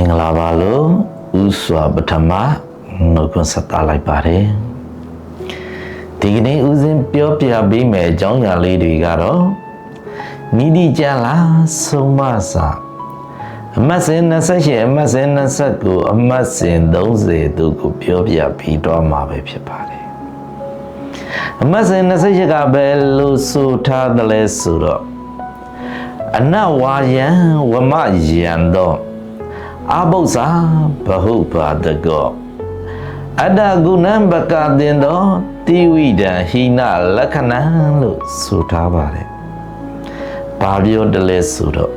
င်္ဂလာပါလို့ဥစွာပထမနှုတ်ခွန်းဆက်သလိုက်ပါတယ်ဒီကနေ့ဦးစင်းပြောပြပေးမယ်အကြောင်းအရာလေးတွေကတော့မိဒီကြလားဆုံးမစာအမတ်စင်28အမတ်စင်29အမတ်စင်30တို့ကိုပြောပြပြီးတော့မှာပဲဖြစ်ပါတယ်အမတ်စင်28ကဘယ်လိုဆိုထားတယ်လဲဆိုတော့အနဝါယံဝမယံတော့ အဘုဇာဘဟုပါတကောအတ္တကုဏံပကတင်တော်တိဝိဒံဟိနလက္ခဏံလို့ဆိုထားပါတယ်။ဘာပြောတယ်လဲဆိုတော့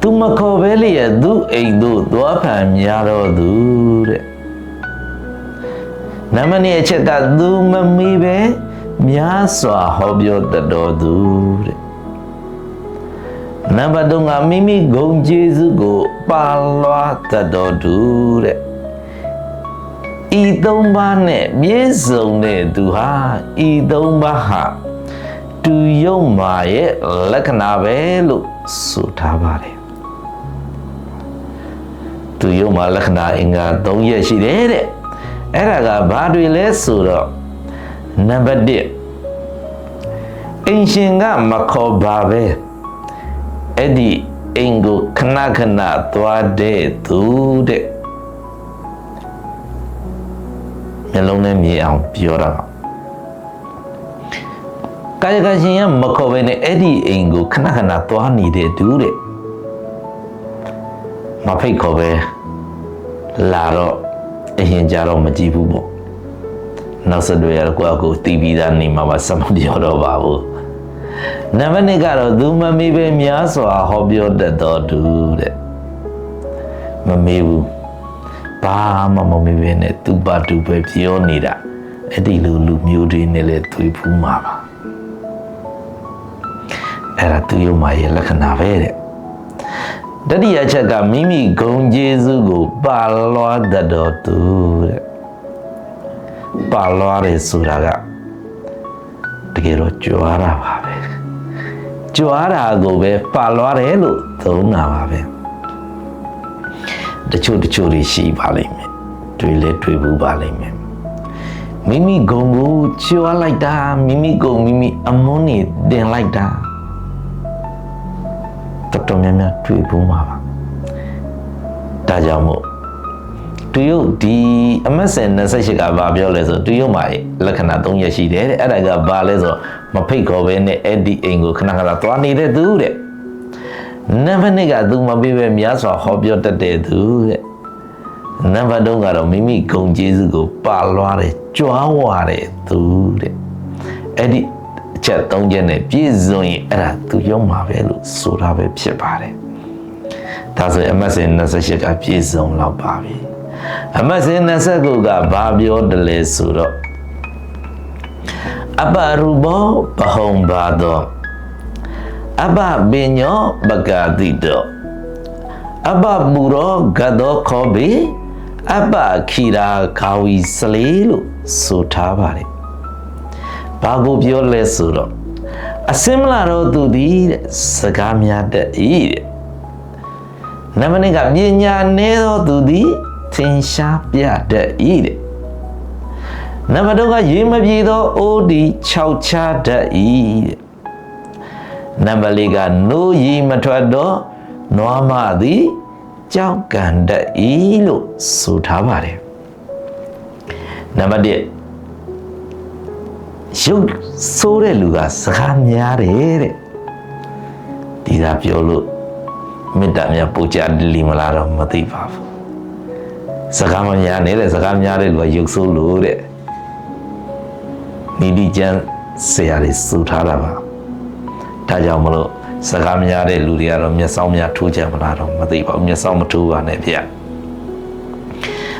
သူမခေါ်ပဲလျက်သူအိမ်တို့သွားဖန်များတော်သူတဲ့နမနီအချက်ကသူမမီပဲများစွာဟောပြောတတ်တော်သူတဲ့ နံပါတ်3ကမိမိဂုံကျေးဇူးကိုပါလွားတတ်တော်သူတဲ့ဤသုံးပါးနဲ့ပြည့်စုံတဲ့သူဟာဤသုံးပါးဟာတူယုံမာရဲ့လက္ခဏာပဲလို့ဆိုထားပါတယ်တူယုံမာလက္ခဏာအင်္ဂါ၃ရက်ရှိတယ်တဲ့အဲ့ဒါကဘာတွေလဲဆိုတော့နံပါတ်1အင်ရှင်ကမခေါ်ပါပဲ အဲ့ဒီအင်ကိုခဏခဏသွားတဲ့သူတဲ့မျက်လုံးနဲ့မြင်အောင်ပြောတာကာယကရှင်ရမခေါ်ပဲနဲ့အဲ့ဒီအိမ်ကိုခဏခဏသွားနေတဲ့သူတဲ့မဖိတ်ခေါ်ပဲလာတော့အရင်ကြတော့မကြည့်ဘူးပေါ့နောက်ဆက်တွဲရကွာကိုတီးပြီးသားနေမှာပါစမပြောတော့ပါဘူး နံပါတ်1ကတော့သူမမေးပဲများစွာဟောပြောတတ်တော်သူတဲ့မမေးဘူးဘာမှမမေးပဲနဲ့သူပါတူပဲပြောနေတာအဲ့ဒီလူလူမျိုးတွေနဲ့လည်းတွေ့ဖူးမှာပါအဲ့ဒါသူရုံမာရဲ့လက္ခဏာပဲတဲ့တတိယချက်ကမိမိဂုံကျေးဇူးကိုပါလွားတတ်တော်သူတဲ့ပါလွားတယ်ဆိုတာကတကယ်တော့ကြွားတာပါပဲ ကြွားတာကိုပဲပါလွားတယ်လို့သုံးတာပါပဲတချို့တချို့တွေရှိပါလိမ့်မယ်တွေ့လဲတွေ့ဘူးပါလိမ့်မယ်မိမိဂုံကိုကြွားလိုက်တာမိမိဂုံမိမိအမုန်းနေတင်လိုက်တာတော်တော်များများတွေ့ဘူးမှာပါဒါကြောင့်မို့တူရုပ်ဒီအမတ်စင်28ကဘာပြောလဲဆိုတူရုပ်မှာလက္ခဏာ3ရက်ရှိတယ်တဲ့အဲ့ဒါကဘာလဲဆို မဖိတ်ခေါ်ပဲနဲ့အဲ့ဒီအိမ်ကိုခဏခဏသွားနေတဲ့သူတဲ့နံပါတ်2ကသူမပေးပဲများစွာဟောပြောတတ်တဲ့သူတဲ့နံပါတ်3ကတော့မိမိဂုံကျေးဇူးကိုပါလွားတယ်ကြွားဝါတဲ့သူတဲ့အဲ့ဒီအချက်၃ချက်နဲ့ပြည့်စုံရင်အဲ့ဒါသူရုံမှာပဲလို့ဆိုတာပဲဖြစ်ပါတယ်ဒါဆိုအမတ်စင်28ကပြည့်စုံတော့ပါပြီအမတ်စင်29ကဘာပြောတယ်လဲဆိုတော့ အပရူဘောပဟုံဘာသောအပပညောပကာတိတောအပမူရောဂတောခောဘေအပခီရာခါဝီစလေးလို့ဆိုထားပါတယ်ဘာကိုပြောလဲဆိုတော့အစင်မလာတော့သူသည်တဲ့စကားများတတ်၏တဲ့နမနစ်ကပညာနေသောသူသည်သင်ရှားပြတတ်၏တဲ့ နံပါတ်2ကရေမပြေသောအိုးဒီ6ချတတ်၏တဲ့နံပါတ်4ကနိုးရီမထွက်တော့နွားမသည်ကြောက်ကန်တတ်၏လို့ဆိုထားပါတယ်နံပါတ်1ရုပ်ဆိုးတဲ့လူကစကားများတယ်တဲ့ဒီသာပြောလို့မေတ္တာများပူကြလီမလားတော့မသိပါဘူးစကားမများနေတဲ့စကားများတဲ့လူကရုပ်ဆိုးလို့တဲ့ နိတိကျမ်းဆရာတွေစူထားတာပါဒါကြောင့်မလို့စကားများတဲ့လူတွေကတော့မျက်စောင်းများထိုးကြမလားတော့မသိပါဘူးမျက်စောင်းမထိုးပါနဲ့ဗျ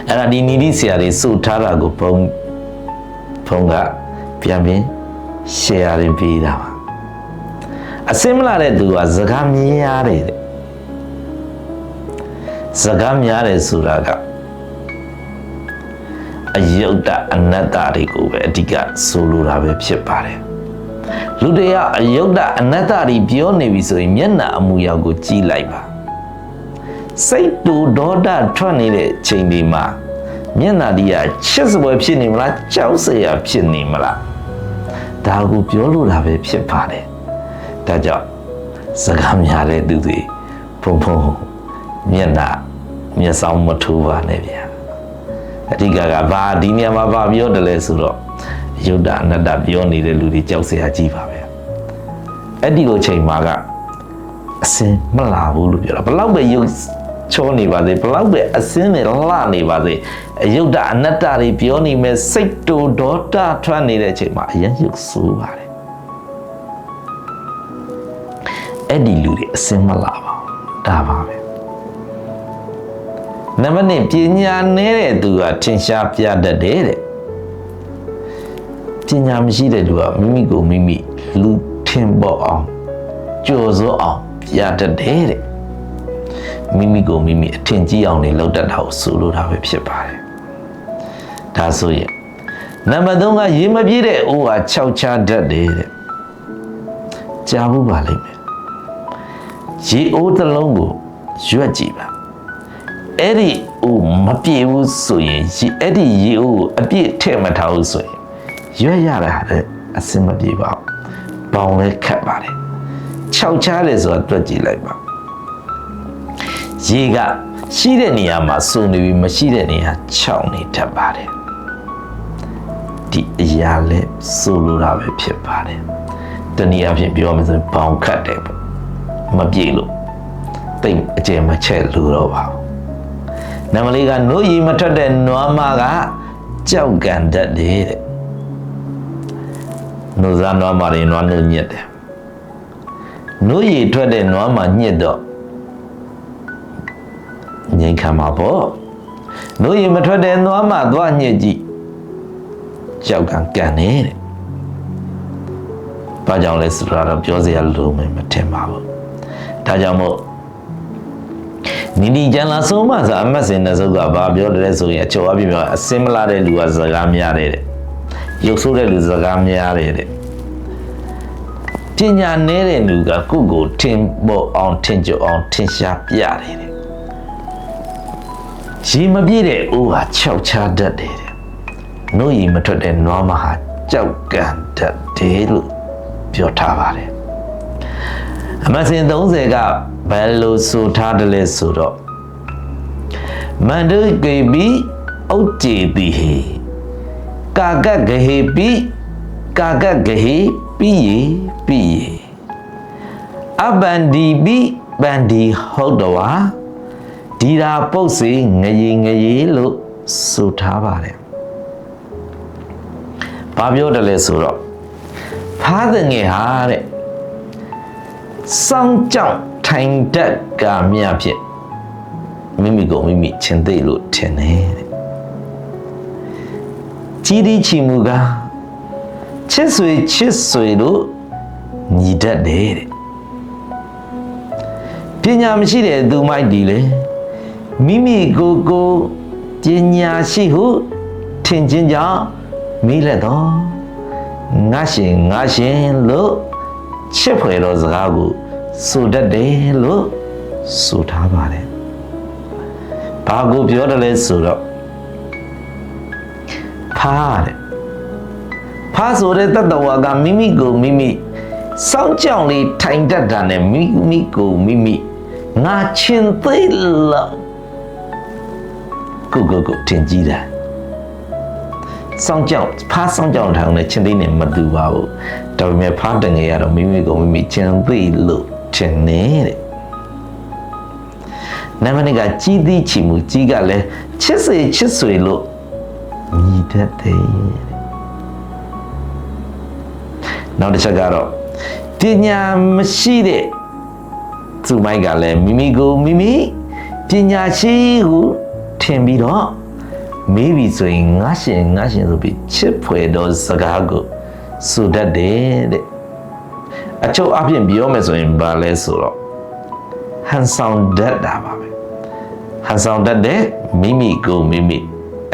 အဲ့ဒါဒီနိတိဆရာတွေစူထားတာကိုဘုံဘုံကပြန်ပြီး share ရင်ပေးတာပါအစင်မလာတဲ့သူကစကားများတယ်တဲ့စကားများတယ်ဆိုတာက အယုတ်တအနတ္တတွေကိုပဲအဓိကဆိုလိုတာပဲဖြစ်ပါတယ်လူတွေကအယုတ်တအနတ္တတွေပြောနေပြီဆိုရင်မျက်နှာအမူအရာကိုကြည့်လိုက်ပါစိတ်တူဒေါသထွက်နေတဲ့ချိန်ဒီမှာမျက်နှာဒီကချစ်စပွဲဖြစ်နေမလားကြောက်စရာဖြစ်နေမလားဒါကိုပြောလို့တာပဲဖြစ်ပါတယ်ဒါကြောင့်စကားများတဲ့သူတွေဖုံဖုံမျက်နှာမျက်စောင်းမထိုးပါနဲ့ဗျာ အဓိကကဘာဒီနေရာမှာဘာပြောတယ်လဲဆိုတော့ယုဒ္ဓအနတ္တပြောနေတဲ့လူတွေကြောက်စရာကြီးပါပဲအဲ့ဒီလိုချိန်မှာကအစင်မလာဘူးလို့ပြောတာဘလောက်ပဲယုတ်ချောနေပါစေဘလောက်ပဲအစင်းတွေလှနေပါစေအယုဒ္ဓအနတ္တတွေပြောနေမဲ့စိတ်တူဒေါသထွက်နေတဲ့အချိန်မှာအရင်ယုတ်ဆိုးပါတယ်အဲ့ဒီလူတွေအစင်းမလာပါဘူးဒါပါပဲ နံပါတ်1ပညာနေတဲ့သူကထင်ရှားပြတတ်တယ်တဲ့ပညာမရှိတဲ့သူကမိမိကိုမိမိလူထင်ပေါ်အောင်ကြော်စောအောင်ပြတတ်တယ်တဲ့မိမိကိုမိမိအထင်ကြီးအောင်နေလောက်တတ်တာကိုဆိုလိုတာပဲဖြစ်ပါတယ်ဒါဆိုရင်နံပါတ်3ကရေမပြည့်တဲ့အိုးဟာခြောက်ချတတ်တယ်တဲ့ကြားဘူးပါလိမ့်မယ်ရေအိုးတစ်လုံးကိုရွက်ကြည့်ပါ အဲ့ဒီအိုးမပြေဘူးဆိုရင်ရေအဲ့ဒီရေအိုးကိုအပြည့်ထည့်မထားဘူးဆိုရင်ရွက်ရတာတဲ့အစင်မပြေပါဘူးပေါင်လည်းခတ်ပါတယ်ခြောက်ချတယ်ဆိုတာတွက်ကြည့်လိုက်ပါရေကရှိတဲ့နေရာမှာစုံနေပြီးမရှိတဲ့နေရာခြောက်နေတတ်ပါတယ်ဒီအရာလဲဆိုလိုတာပဲဖြစ်ပါတယ်တနည်းအားဖြင့်ပြောမယ်ဆိုရင်ဘောင်ခတ်တယ်ပေါ့မပြေလို့တိတ်အကျယ်မချက်လို့တော့ပါဘူး နမလေးကနိုးရီမထွက်တဲ့နွားမကကြောက်ကန်တတ်တယ်တဲ့နိုးစားနွားမတွေနွားနှုတ်ညက်တယ်နိုးရီထွက်တဲ့နွားမညက်တော့ငြိမ်ခံမှာပေါ့နိုးရီမထွက်တဲ့နွားမသွားညက်ကြည့်ကြောက်ကန်ကန်နေတဲ့ဘာကြောင့်လဲဆိုတော့ပြောစရာလိုမယ်မထင်ပါဘူးဒါကြောင့်မို့ နီနီကျန်လာဆုံးမဆိုအမတ်စင်တဲ့စုပ်ကဘာပြောတယ်ဆိုရင်အကျော်အပြည့်ပြောအစင်မလာတဲ့လူကစကားများတယ်တဲ့ရုပ်ဆိုးတဲ့လူစကားများတယ်တဲ့ပညာနည်းတဲ့လူကကိုယ့်ကိုထင်ပေါ်အောင်ထင်ကြအောင်ထင်ရှားပြတယ်တဲ့ရေမပြည့်တဲ့အိုးဟာခြောက်ချတတ်တယ်တဲ့နှုတ်ရီမထွက်တဲ့နွားမဟာကြောက်ကန်တတ်တယ်လို့ပြောထားပါတယ် အမစင်30ကဘယ်လိုဆိုထားတယ်လဲဆိုတော့မန္တုကေပိဥတ်ကျေတိဟေကာကဂဟေပိကာကဂဟေပိယေပိယေအဘန္ဒီပိဗန္ဒီဟုတ်တော်ဝါဒီရာပုတ်စေငရေငရေလို့ဆိုထားပါတယ်ဘာပြောတယ်လဲဆိုတော့ဖားတဲ့ငယ်ဟာတဲ့ စောင်းကြောင့်ထိုင်တတ်ကမြဖြစ်မိမိကိုမိမိချင်သိလို့ထင်တယ်တဲ့ကြီးဒီချီမူကချစ်ဆွေချစ်ဆွေလို့ညီတတ်တယ်တဲ့ပညာမရှိတဲ့သူမိုက်ဒီလေမိမိကိုယ်ကိုပညာရှိဟုထင်ခြင်းကြောင့်မိလက်တော့ငါရှင်ငါရှင်လို့ချစ်ဖွယ်သောစကားကို ဆိုတတ်တယ်လို့ဆိုထားပါတယ်။ဘာကိုပြောတယ်လဲဆိုတော့ဖားတဲ့ဖားဆိုတဲ့တတ္တဝါကမိမိကိုမိမိစောင်းကြောင်လေးထိုင်တတ်တာနဲ့မိမိကိုမိမိငါချင်းသေးလောက်ကိုကိုကိုတင်ကြည့်တာစောင်းကြောင်ဖားစောင်းကြောင်ထောင်နဲ့ချင်းသေးနဲ့မတူပါဘူးဒါပေမဲ့ဖားတငယ်ရတော့မိမိကိုမိမိချင်းသေးလို့ ထင်နေတဲ့နမနိကကြီးသီးချီမူကြီးကလည်းချစ်စေချစ်ဆွေလို့ညီတတ်တယ်နောက်တစ်ချက်ကတော့ပညာမရှိတဲ့သူမိုက်ကလည်းမိမိကိုမိမိပညာရှိဟုထင်ပြီးတော့မေးပြီဆိုရင်ငါရှင်ငါရှင်ဆိုပြီးချစ်ဖွယ်သောစကားကိုဆိုတတ်တယ်တဲ့ အချုပ်အပြင်ပြောမယ်ဆိုရင်ဘာလဲဆိုတော့ဟန်ဆောင်တတ်တာပါပဲဟန်ဆောင်တတ်တဲ့မိမိကိုမိမိ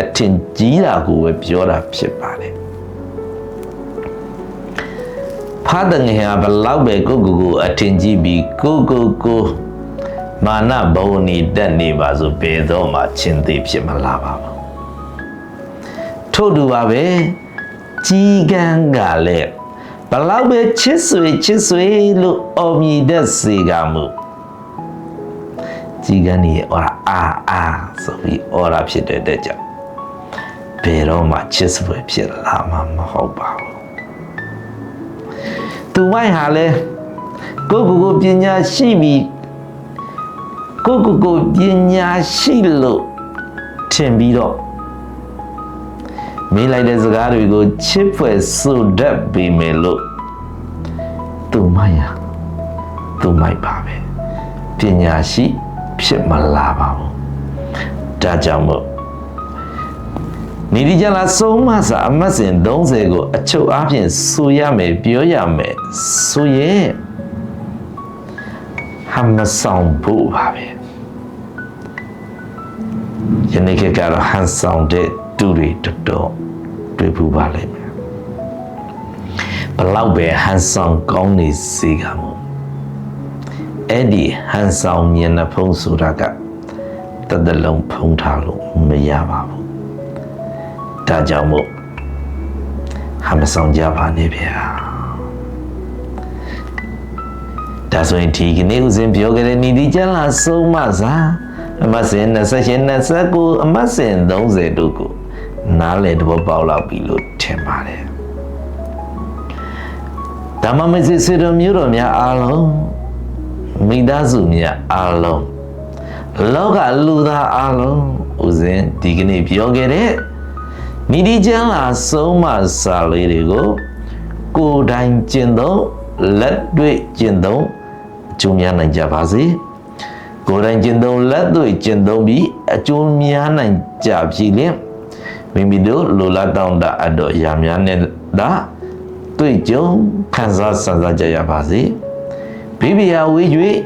အထင်ကြီးတာကိုပဲပြောတာဖြစ်ပါတယ်ဖားတဲ့ငယ်ဟာဘလောက်ပဲကိုကိုကိုအထင်ကြီးပြီးကိုကိုကိုမာနဘဝနီတက်နေပါဆိုဘယ်တော့မှချင်းသေးဖြစ်မလာပါဘူးထို့တူပါပဲကြီးကန်းကလည်း ဘလောက်ပဲချစ်ဆွေချစ်ဆွေလို့အော်မြည်တဲ့စေကမှုကြီးကန်းကြီးအော်ရာအာအာဆိုပြီးအော်ရာဖြစ်တဲ့တဲ့ကြောင့်ဘယ်တော့မှချစ်ဆွေဖြစ်လာမှာမဟုတ်ပါဘူးသူမိုက်ဟာလဲကိုကိုကိုပညာရှိပြီးကိုကိုကိုပညာရှိလို့ထင်ပြီးတော့ မေးလိုက်တဲ့စကားတွေကိုချစ်ဖွယ်ဆိုတတ်ပေမယ်လို့သူမိုက်ဟာသူမိုက်ပါပဲပညာရှိဖြစ်မလာပါဘူးဒါကြောင့်မို့နေဒီကြလာဆုံးမစာအမတ်စဉ်30ကိုအချုပ်အားဖြင့်ဆိုရမယ်ပြောရမယ်ဆိုရဲ့ဟမ်မဆောင်ဖို့ပါပဲယနေ့ခေတ်ကတော့ဟန်ဆောင်တဲ့ တူတွေတော်တော်တွေ့ဘူးပါလိမ့်မယ်ဘလောက်ပဲဟန်ဆောင်ကောင်းနေစေကမို့အဲ့ဒီဟန်ဆောင်မျက်နှာဖုံးဆိုတာကတသက်လုံးဖုံးထားလို့မရပါဘူးဒါကြောင့်မို့ဟမ်မဆောင်ကြပါနဲ့ဗျာဒါဆိုရင်ဒီကနေ့ဦးစင်ပြောခဲ့တဲ့ညီဒီကျမ်းလာဆုံးမစာအမတ်စင်28 29အမတ်စင်30တို့ကို နားလေတဘောပေါက်လောက်ပြီလို့ထင်ပါတယ်ဓမ္မမစစ်စေတော်မျိုးတော်များအားလုံးမိသားစုများအားလုံးလောကလူသားအားလုံးဦးစင်ဒီကနေ့ပြောခဲ့တဲ့မိဒီကျမ်းလာဆုံးမစာလေးတွေကို ကိုယ်တိုင်ကျင့်သုံးလက်တွေ့ကျင့်သုံးအကျိုးများနိုင်ကြပါစေကိုယ်တိုင်ကျင့်သုံးလက်တွေ့ကျင့်သုံးပြီးအကျိုးများနိုင်ကြပြီလင် မိမိတို့လိုလားတောင်းတအပ်တော်အရာများနဲ့ဒါတွေ့ကြုံခံစားဆန်းစားကြရပါစေဘိဗယာဝေး၍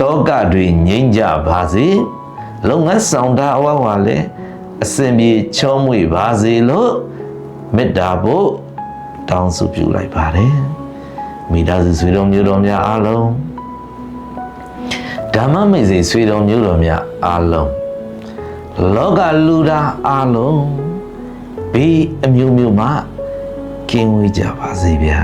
တောကတွေငြိမ့်ကြပါစေလုပ်ငန်းဆောင်တာအဝဝလည်းအစဉ်ပြေချောမွေပါစေလို့မေတ္တာဖို့တောင်းစုပြုလိုက်ပါတယ်မိသားစုဆွေတော်မျိုးတော်များအားလုံးဓမ္မမိတ်ဆွေဆွေတော်မျိုးတော်များအားလုံးလောကလူသားအားလုံး ဘေးအမျိုးမျိုးမှကင်းဝေးကြပါစေဗျာ